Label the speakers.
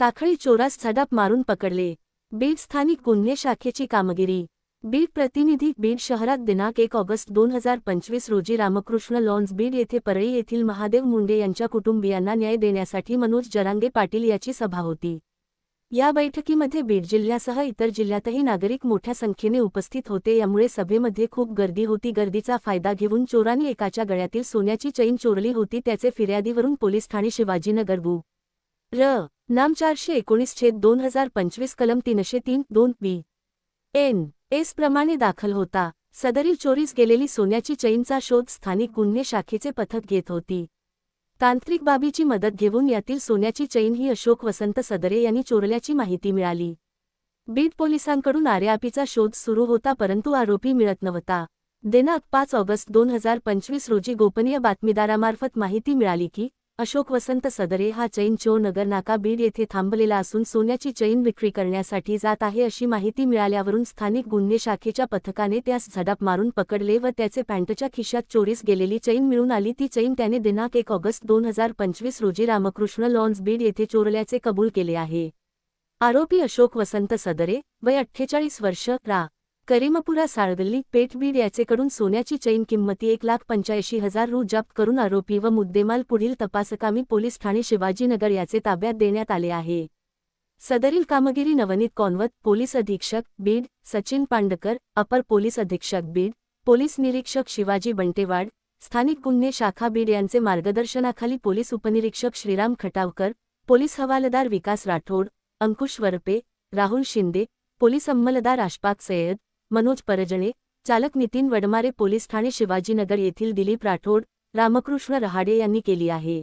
Speaker 1: साखळी चोरास झडप मारून पकडले. बीड स्थानिक गुन्हे शाखेची कामगिरी. बीड प्रतिनिधी बीड शहरात दिनांक एक ऑगस्ट दोन हजार पंचवीस रोजी रामकृष्ण लॉन्स बीड येथे परळी येथील महादेव मुंडे यांच्या कुटुंबियांना न्याय देण्यासाठी मनोज जरांगे पाटील याची सभा होती. या बैठकीमध्ये बीड जिल्ह्यासह इतर जिल्ह्यातही नागरिक मोठ्या संख्येने उपस्थित होते. यामुळे सभेमध्ये खूप गर्दी होती. गर्दीचा फायदा घेऊन चोरांनी एकाच्या गळ्यातील सोन्याची चैन चोरली होती. त्याचे फिर्यादीवरून पोलीस ठाणे शिवाजीनगर गु. र. नाम चारशे एकोणीस छेद दोन हजार पंचवीस कलम तीनशे तीन दोन बी. एन. एस प्रमाणे दाखल होता. सदरील चोरीस गेलेली सोन्याची चैनचा शोध स्थानिक गुन्हे शाखेचे पथक घेत होती. तांत्रिक बाबीची मदत घेऊन यातील सोन्याची चैन ही अशोक वसंत सदरे यांनी चोरल्याची माहिती मिळाली. बीड पोलिसांकडून आर्यापीचा शोध सुरू होता परंतु आरोपी मिळत नव्हता. दिनांक पाच ऑगस्ट दोन हजार पंचवीस रोजी गोपनीय बातमीदारामार्फत माहिती मिळाली की अशोक वसंत सदरे हा चैन चो नगर नाका बीड येथे थांबलेला असून सोन्याची चैन विक्री करण्यासाठी जात आहे अशी माहिती मिळाल्यावरून स्थानिक गुन्हे शाखेच्या पथकाने त्यास झडप मारून पकडले व त्याचे पॅन्टच्या खिशात चोरीस गेलेली चैन मिळून आली. ती चैन त्याने दिनांक एक ऑगस्ट दोन हजार पंचवीस रोजी रामकृष्ण लॉन्स बीड येथे चोरल्याचे कबूल केले आहे. आरोपी अशोक वसंत सदरे वय अठ्ठेचाळीस वर्ष रा. करीमपुरा साळगल्ली पेठबीड याचेकडून सोन्याची चैन किंमती एक लाख पंच्याऐंशी हजार रु जप्त करून आरोपी व मुद्देमाल पुढील तपासकामी पोलीस ठाणे शिवाजीनगर याचे ताब्यात देण्यात आले आहे. सदरील कामगिरी नवनीत कॉन्वत पोलीस अधीक्षक बीड सचिन पांडकर अपर पोलीस अधीक्षक बीड पोलीस निरीक्षक शिवाजी बंटेवाड स्थानिक गुन्हे शाखा बीड यांचे मार्गदर्शनाखाली पोलीस उपनिरीक्षक श्रीराम खटावकर पोलीस हवालदार विकास राठोड अंकुश वरपे राहुल शिंदे पोलीस अंमलदार आशपाक सय्यद मनोज परजणे चालक नितीन वडमारे पोलीस ठाणे शिवाजीनगर येथील दिलीप राठोड रामकृष्ण रहाडे यांनी केली आहे.